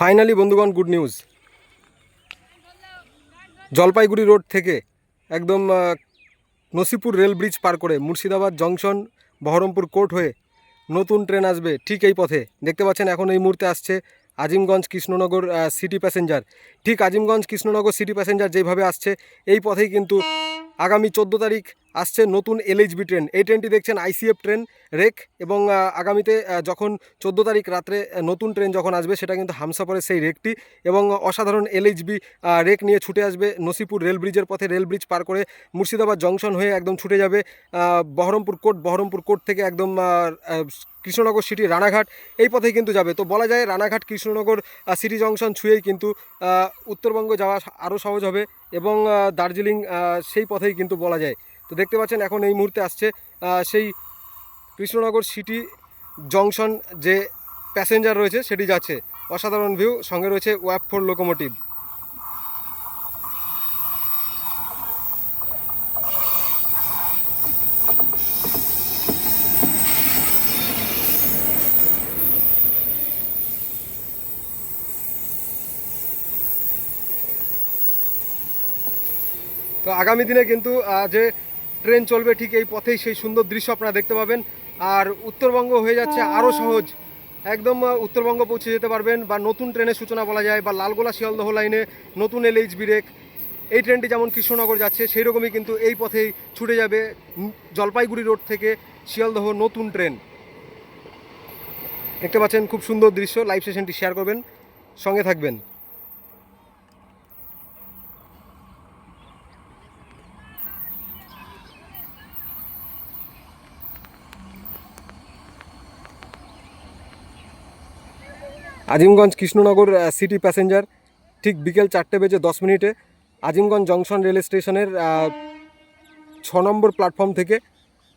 Finally বন্ধুগণ good news Jalpaiguri road থেকে একদম নসিপুর রেল ব্রিজ পার করে মুর্শিদাবাদ জংশন, বহরমপুর কোর্ট হয়ে নতুন ট্রেন আসবে ঠিক এই পথে। দেখতে পাচ্ছেন, এখন এই মুহূর্তে আসছে আজিমগঞ্জ কৃষ্ণনগর সিটি প্যাসেঞ্জার ঠিক আজিমগঞ্জ কৃষ্ণনগর সিটি প্যাসেঞ্জার যেভাবে আসছে, এই পথেই কিন্তু আগামী চোদ্দ তারিখ আসছে নতুন এলএইচবি ট্রেন এই ট্রেনটি দেখছেন আইসিএফ ট্রেন রেক এবং আগামীতে যখন চোদ্দ তারিখ রাত্রে নতুন ট্রেন যখন আসবে, সেটা কিন্তু হামসাপরের সেই রেকটি এবং অসাধারণ এলএইচবি রেক নিয়ে ছুটে আসবে নসিপুর রেল ব্রিজের পথে। রেল ব্রিজ পার করে মুর্শিদাবাদ জংশন হয়ে একদম ছুটে যাবে বহরমপুর কোর্ট বহরমপুর কোর্ট থেকে একদম কৃষ্ণনগর সিটি রানাঘাট, এই পথেই কিন্তু যাবে। তো বলা যায় রানাঘাট, কৃষ্ণনগর সিটি জংশন ছুঁয়েই কিন্তু উত্তরবঙ্গ যাওয়া আরও সহজ হবে এবং দার্জিলিং সেই পথেই কিন্তু বলা যায়। তো দেখতে পাচ্ছেন এখন এই মুহূর্তে আসছে সেই কৃষ্ণনগর সিটি জংশন যে প্যাসেঞ্জার রয়েছে সেটি যাচ্ছে। অসাধারণ ভিউ, সঙ্গে রয়েছে ওয়াপ ফোর লোকোমোটিভ। তো আগামী দিনে কিন্তু যে ট্রেন চলবে ঠিক এই পথেই সেই সুন্দর দৃশ্য আপনারা দেখতে পাবেন। আর উত্তরবঙ্গ হয়ে যাচ্ছে আরও সহজ। একদম উত্তরবঙ্গ পৌঁছে যেতে পারবেন বা নতুন ট্রেনের সূচনা বলা যায় বা লালগোলা শিয়ালদহ লাইনে নতুন এলএইচ বিরেক। এই ট্রেনটি যেমন কৃষ্ণনগর যাচ্ছে সেই রকমই কিন্তু এই পথেই ছুটে যাবে জলপাইগুড়ি রোড থেকে শিয়ালদহ নতুন ট্রেন। দেখতে পাচ্ছেন খুব সুন্দর দৃশ্য। লাইভ সেশনটি শেয়ার করবেন। সঙ্গে থাকবেন। আজিমগঞ্জ কৃষ্ণনগর সিটি প্যাসেঞ্জার ঠিক বিকেল চারটে বেজে দশ মিনিটে আজিমগঞ্জ জংশন রেল স্টেশনের ছ নম্বর প্ল্যাটফর্ম থেকে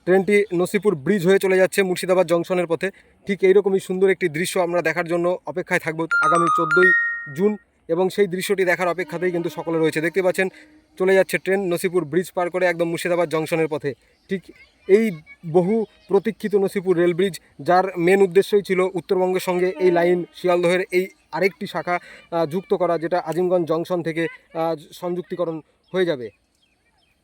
ট্রেনটি নসিপুর ব্রিজ হয়ে চলে যাচ্ছে মুর্শিদাবাদ জংশনের পথে। ঠিক এইরকমই সুন্দর একটি দৃশ্য আমরা দেখার জন্য অপেক্ষায় থাকব আগামী চোদ্দোই জুন এবং সেই দৃশ্যটি দেখার অপেক্ষাতেই কিন্তু সকলে রয়েছে। দেখতে পাচ্ছেন, চলে যাচ্ছে ট্রেন নসিপুর ব্রিজ পার করে একদম মুর্শিদাবাদ জংশনের পথে। ঠিক এই বহু প্রতীক্ষিত নসিপুর রেল ব্রিজ, যার মেন উদ্দেশ্যই ছিল উত্তরবঙ্গের সঙ্গে এই লাইন শিয়ালদহের এই আরেকটি শাখা যুক্ত করা, যেটা আজিমগঞ্জ জংশন থেকে সংযুক্তিকরণ হয়ে যাবে।